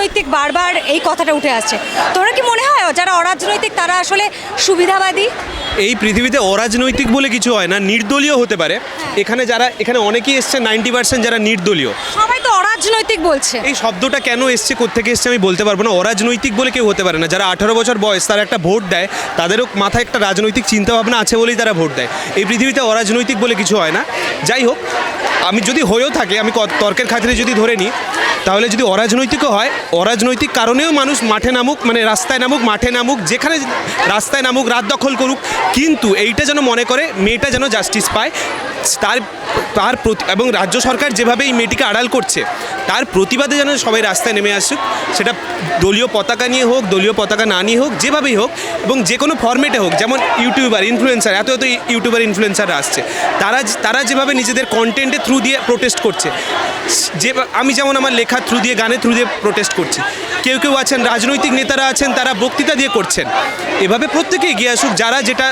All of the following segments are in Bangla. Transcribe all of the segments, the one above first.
অরাজনৈতিক বারবার এই কথাটা উঠে আসছে। তোমরা কি মনে হয় যারা অরাজনৈতিক তারা আসলে সুবিধাবাদী? এই পৃথিবীতে অরাজনৈতিক বলে কিছু হয় না নির্দলীয় হতে পারে। এখানে যারা এখানে অনেকেই এসছে নাইনটি পার্সেন্ট যারা নির্দলীয়। সবাই তো অরাজনৈতিক বলছে। এই শব্দটা কেন এসছে কোথেকে এসছে আমি বলতে পারব না। অরাজনৈতিক বলে কেউ হতে পারে না। যারা আঠারো বছর বয়স তারা একটা ভোট দেয় তাদেরও মাথায় একটা রাজনৈতিক চিন্তাভাবনা আছে বলেই তারা ভোট দেয়। এই পৃথিবীতে অরাজনৈতিক বলে কিছু হয় না। যাই হোক আমি যদি হয়েও থাকে, আমি তর্কের খাতিরে যদি ধরে নিই, তাহলে যদি অরাজনৈতিকও হয়, অরাজনৈতিক কারণেও মানুষ মাঠে নামুক মানে রাস্তায় নামুক, মাঠে নামুক, যেখানে রাস্তায় নামুক, রাত দখল করুক, কিন্তু এইটা যেন মনে করে, মেয়েটা যেন জাস্টিস পায়, তার তার প্রতি এবং রাজ্য সরকার যেভাবে এই মেয়েটিকে আড়াল করছে, তার প্রতিবাদে যেন সবাই রাস্তায় নেমে আসুক, সেটা দলীয় পতাকা নিয়ে হোক, দলীয় পতাকা না নিয়ে হোক, যেভাবেই হোক, এবং যে কোনো ফর্মেটে হোক, যেমন ইউটিউবার ইনফ্লুয়েন্সার এত এত ইউটিউবার ইনফ্লুয়েন্সাররা আসছে, তারা তারা যেভাবে নিজেদের কন্টেন্টের থ্রু দিয়ে প্রোটেস্ট করছে। যে আমি যেমন আমার লেখার থ্রু দিয়ে গানের থ্রু দিয়ে প্রোটেস্ট করছি। কেউ কেউ আছেন, রাজনৈতিক নেতারা আছেন, তারা বক্তৃতা দিয়ে করছেন। এভাবে প্রত্যেকে এগিয়ে আসুক, যারা যেটা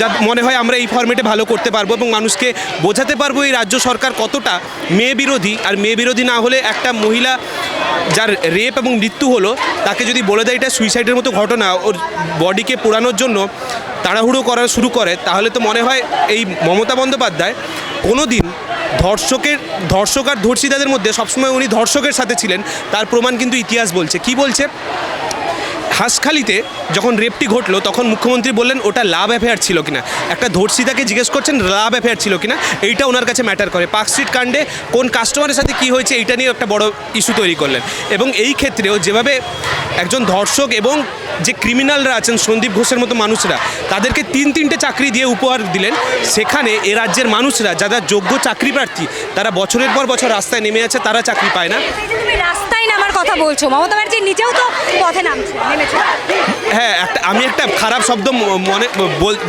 যা মনে হয় আমরা এই ফর্মেটে ভালো করতে পারব এবং মানুষকে বোঝাতে পারব এই রাজ্য সরকার কতটা মেয়ে বিরোধী। আর মেয়ে বিরোধী না হলে একটা মহিলা যার রেপ এবং মৃত্যু হলো, তাকে যদি বলে দেয় এটা সুইসাইডের মতো ঘটনা, ওর বডিকে পোড়ানোর জন্য তাড়াহুড়ো করা শুরু করে, তাহলে তো মনে হয় এই মমতা বন্দ্যোপাধ্যায় কোনো দিন ধর্ষকের ধর্ষক আর ধর্ষিতাদের মধ্যে সবসময় উনি ধর্ষকের সাথে ছিলেন। তার প্রমাণ কিন্তু ইতিহাস বলছে। কি বলছে? হাঁসখালিতে যখন রেপটি ঘটলো, তখন মুখ্যমন্ত্রী বললেন, ওটা লাভ অ্যাফেয়ার ছিল কিনা? একটা ধর্ষিতাকে জিজ্ঞেস করছেন লাভ অ্যাফেয়ার ছিল কিনা? এইটা ওনার কাছে ম্যাটার করে। পার্ক স্ট্রিট কাণ্ডে কোন কাস্টমারের সাথে কি হয়েছে, এইটা নিয়ে একটা বড় ইস্যু তৈরি করলেন। এবং এই ক্ষেত্রেও যেভাবে একজন ধর্ষক এবং যে ক্রিমিনালরা আছেন, সন্দীপ ঘোষের মতো মানুষরা, তাদেরকে তিন তিনটে চাকরি দিয়ে উপহার দিলেন, সেখানে এ রাজ্যের মানুষরা, যারা যোগ্য চাকরি প্রার্থী, তারা বছরের পর বছর রাস্তায় নেমে আছে, তারা চাকরি পায় না। রাস্তায় নামার কথা বলছো, মমতা ব্যানার্জি নিজেও তো পথে নামছে, নেমেছে। হ্যাঁ একটা আমি একটা খারাপ শব্দ মনে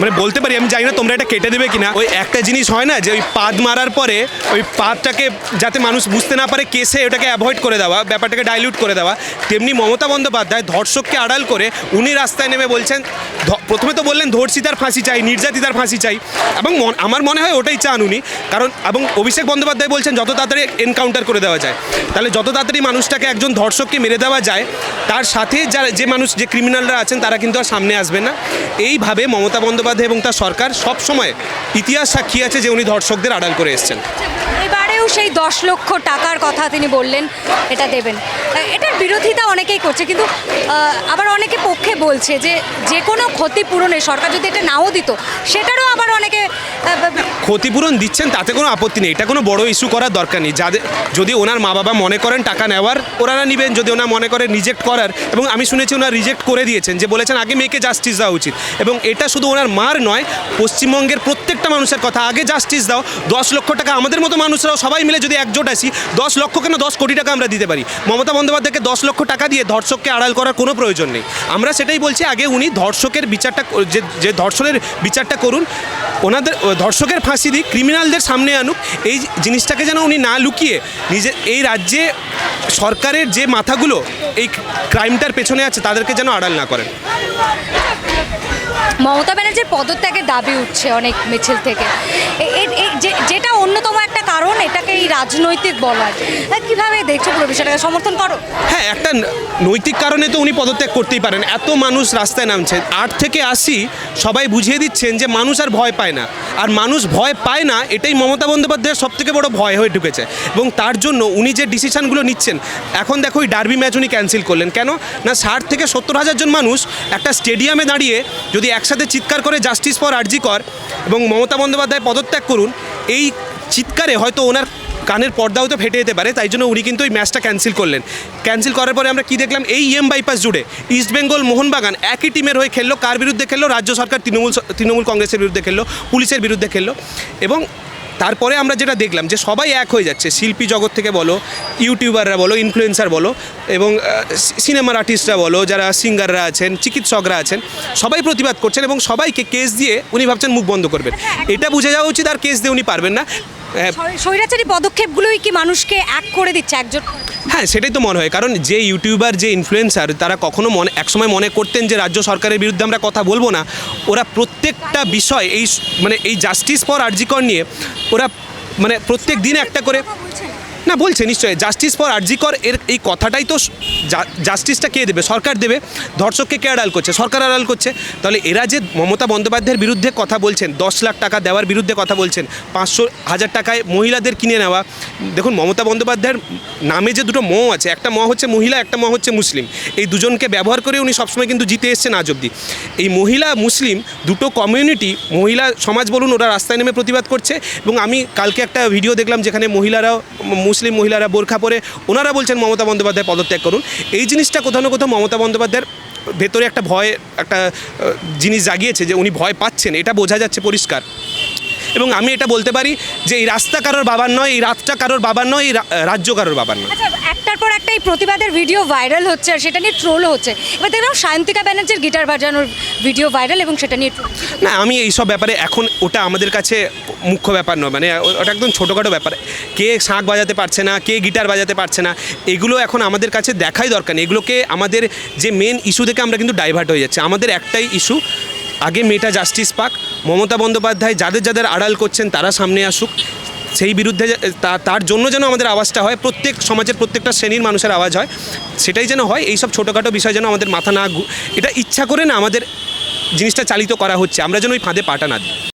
মানে বলতে পারি, আমি জানি না তোমরা এটা কেটে দেবে কিনা। ওই একটা জিনিস হয় না যে ওই পাদ মারার পরে ওই পাদটাকে যাতে মানুষ বুঝতে না পারে কেসে ওটাকে অ্যাভয়েড করে দেওয়া, ব্যাপারটাকে ডাইলিউট করে দেওয়া। তেমনি মমতা বন্দ্যোপাধ্যায় ধর্ষককে আড়াল করে উনি রাস্তায় নেমে বলছেন প্রথমে তো বললেন ধর্ষিতার ফাঁসি চাই নির্যাতিতার ফাঁসি চাই। এবং আমার মনে হয় ওটাই চান উনি, কারণ এবং অভিষেক বন্দ্যোপাধ্যায় বলছেন, যত তাড়াতাড়ি এনকাউন্টার করে দেওয়া যায়। তাহলে যত তাড়াতাড়ি মানুষটাকে একজন ধর্ষককে মেরে দেওয়া যায় তার সাথে যারা যে মানুষ, যে ক্রিমিনালরা আছেন, তারা কিন্তু আর সামনে আসবে না। এইভাবে মমতা বন্দ্যোপাধ্যায় এবং তার সরকার সবসময় ইতিহাস সাক্ষী আছে যে উনি ধর্ষকদের আড়াল করে এসেছেন। এবারেও সেই দশ লক্ষ টাকার কথা তিনি বললেন, এটা দেবেন। এটার বিরোধিতা অনেকেই করছে, কিন্তু আবার অনেকে পক্ষে বলছে যে যে কোনো ক্ষতিপূরণে সরকার যদি এটা নাও দিত, সেটারও আবার অনেকে ক্ষতিপূরণ দিচ্ছেন, তাতে কোনো আপত্তি নেই। এটা কোনো বড় ইস্যু করার দরকার নেই। যাদের, যদি ওনার মা বাবা মনে করেন টাকা নেওয়ার, ওনারা নেবেন। যদি ওনার মনে করেন রিজেক্ট করার, এবং আমি শুনেছি ওনার রিজেক্ট করে দিয়েছেন যে বলেছেন, আগে মেয়েকে জাস্টিস দেওয়া উচিত। এবং এটা শুধু ওনার মার নয়, পশ্চিমবঙ্গের প্রত্যেকটা মানুষের কথা, আগে জাস্টিস দাও, দশ লক্ষ টাকা আমাদের মতো মানুষরাও সবাই মিলে যদি একজোট আসি, দশ লক্ষ কেন দশ কোটি টাকা আমরা দিতে পারি? মমতা বন্দ্যোপাধ্যায়কে দশ লক্ষ টাকা দিয়ে ধর্ষককে আড়াল করার কোনো প্রয়োজন নেই। আমরা সেটাই বলছি, আগে উনি ধর্ষকের বিচারটা যে যে ধর্ষণের বিচারটা করুন, ওনাদের ধর্ষকের ফাঁসি দিই ক্রিমিনালদের সামনে আনুক, এই জিনিসটাকে যেন উনি না লুকিয়ে নিজে, এই রাজ্যে সরকারের যে মাথাগুলো ক্রাইমটার পেছনে আছে তাদেরকে যেন আড়াল না করেন। মমতা ব্যানার্জির পদত্যাগের দাবি উঠছে অনেক মিছিল থেকে। যেটা অন্যতম একটা কারণ এটাকে এই রাজনৈতিক বলার। কীভাবে দেখছ পুরো বিষয়টাকে? সমর্থন করো। হ্যাঁ একটা নৈতিক কারণে তো উনি পদত্যাগ করতেই পারেন। এত মানুষ রাস্তায় নামছে। আট থেকে আশি সবাই বুঝিয়ে দিচ্ছেন যে মানুষ আর ভয় পায় না। আর মানুষ ভয় পায় না এটাই মমতা বন্দ্যোপাধ্যায়ের সব থেকে বড় ভয় হয়ে ঢুকেছে। এবং তার জন্য উনি যে ডিসিশনগুলো নিচ্ছেন এখন দেখো ওই ডার্বি ম্যাচ উনি ক্যান্সেল করলেন। কেন? না, ষাট থেকে সত্তর হাজার জন মানুষ একটা স্টেডিয়ামে দাঁড়িয়ে যদি একসাথে চিৎকার করে জাস্টিস ফর আরজি কর এবং মমতা বন্দ্যোপাধ্যায় পদত্যাগ করুন, এই চিৎকারে হয়তো ওনার কানের পর্দাও তো ফেটে যেতে পারে, তাই জন্য উনি কিন্তু ওই ম্যাচটা ক্যান্সেল করলেন। ক্যান্সেল করার পরে আমরা কি দেখলাম? এই এম বাইপাস জুড়ে ইস্টবেঙ্গল মোহনবাগান একই টিমের হয়ে খেললো। কার বিরুদ্ধে খেললো? রাজ্য সরকার, তৃণমূল তৃণমূল কংগ্রেসের বিরুদ্ধে খেললো, পুলিশের বিরুদ্ধে খেললো। এবং তারপরে আমরা যেটা দেখলাম যে সবাই এক হয়ে যাচ্ছে শিল্পী জগৎ থেকে বলো ইউটিউবাররা বলো ইনফ্লুয়েন্সার বলো এবং সিনেমার আর্টিস্টরা বলো যারা সিঙ্গাররা আছেন চিকিৎসকরা আছেন সবাই প্রতিবাদ করছেন এবং সবাইকে কেস দিয়ে উনি ভাবছেন মুখ বন্ধ করবেন। এটা বুঝে যাওয়া উচিত আর কেস দিয়ে উনি পারবেন না। হ্যাঁ, স্বৈরাচারী পদক্ষেপগুলোই কি মানুষকে এক করে দিচ্ছে একজোট হ্যাঁ সেটাই তো মনে হয়। কারণ যে ইউটিউবার যে ইনফ্লুয়েন্সার তারা কখনো মনে একসময় মনে করতেন যে রাজ্য সরকারের বিরুদ্ধে আমরা কথা বলব না। ওরা প্রত্যেকটা বিষয় এই মানে এই জাস্টিস ফর আর্জিকর নিয়ে ওরা মানে প্রত্যেক দিন একটা করে না। বলছে নিশ্চয়ই। জাস্টিস ফর আর্জিকর এর এই কথাটাই তো জাস্টিসটা কে দেবে? সরকার দেবে। ধর্ষককে কে আড়াল করছে? সরকার আড়াল করছে। তাহলে এরা যে মমতা বন্দ্যোপাধ্যায়ের বিরুদ্ধে কথা বলছেন, দশ লাখ টাকা দেওয়ার বিরুদ্ধে কথা বলছেন, পাঁচশো হাজার টাকায় মহিলাদের কিনে নেওয়া, দেখুন মমতা বন্দ্যোপাধ্যায়ের নামে যে দুটো ম আছে, একটা ম হচ্ছে মহিলা, একটা ম হচ্ছে মুসলিম। এই দুজনকে ব্যবহার করে উনি সবসময় কিন্তু জিতে এসছেন আজ অব্দি এই মহিলা, মুসলিম দুটো কমিউনিটি মহিলা সমাজ বলুন, ওরা রাস্তায় নেমে প্রতিবাদ করছে এবং আমি কালকে একটা ভিডিও দেখলাম যেখানে মহিলারা মুসলিম মহিলারা বোরখা পরে, ওনারা বলছেন মমতা বন্দ্যোপাধ্যায় পদত্যাগ করুন। এই জিনিসটা কোথাও না কোথাও মমতা বন্দ্যোপাধ্যায়ের ভেতরে একটা ভয়, একটা জিনিস জাগিয়েছে যে উনি ভয় পাচ্ছেন, এটা বোঝা যাচ্ছে পরিষ্কার। এবং আমি এটা বলতে পারি যে এই রাস্তা কারোর বাবার নয় এই রাতটা কারোর বাবার নয় এই রাজ্য কারোর বাবার নয়। আচ্ছা একটার পর একটা এই প্রতিবাদের ভিডিও ভাইরাল হচ্ছে আর সেটা নিয়ে ট্রোলও হচ্ছে। এবার দেখলাম সায়ন্তিকা ব্যানার্জির গিটার বাজানোর ভিডিও ভাইরাল এবং সেটা নিয়ে না আমি এইসব ব্যাপারে এখন ওটা আমাদের কাছে মুখ্য ব্যাপার নয় মানে ওটা একদম ছোটোখাটো ব্যাপার। কে শাঁখ বাজাতে পারছে না কে গিটার বাজাতে পারছে না এগুলো এখন আমাদের কাছে দেখাই দরকার নেই। এগুলোকে আমাদের যে মেন ইস্যু থেকে আমরা কিন্তু ডাইভার্ট হয়ে যাচ্ছে। আমাদের একটাই ইস্যু আগে মেয়েটা জাস্টিস পাক, মমতা বন্দ্যোপাধ্যায় যাদের যাদের আড়াল করছেন তারা সামনে আসুক। সেই বিরুদ্ধে তার জন্য যেন আমাদের আওয়াজটা হয়, প্রত্যেক সমাজের প্রত্যেকটা শ্রেণির মানুষের আওয়াজ হয়, সেটাই যেন হয়, এইসব ছোটোখাটো বিষয় যেন আমাদের মাথা না এটা ইচ্ছা করে না আমাদের জিনিসটা চালিত করা হচ্ছে, আমরা যেন ওই ফাঁদে পাটা না দিই।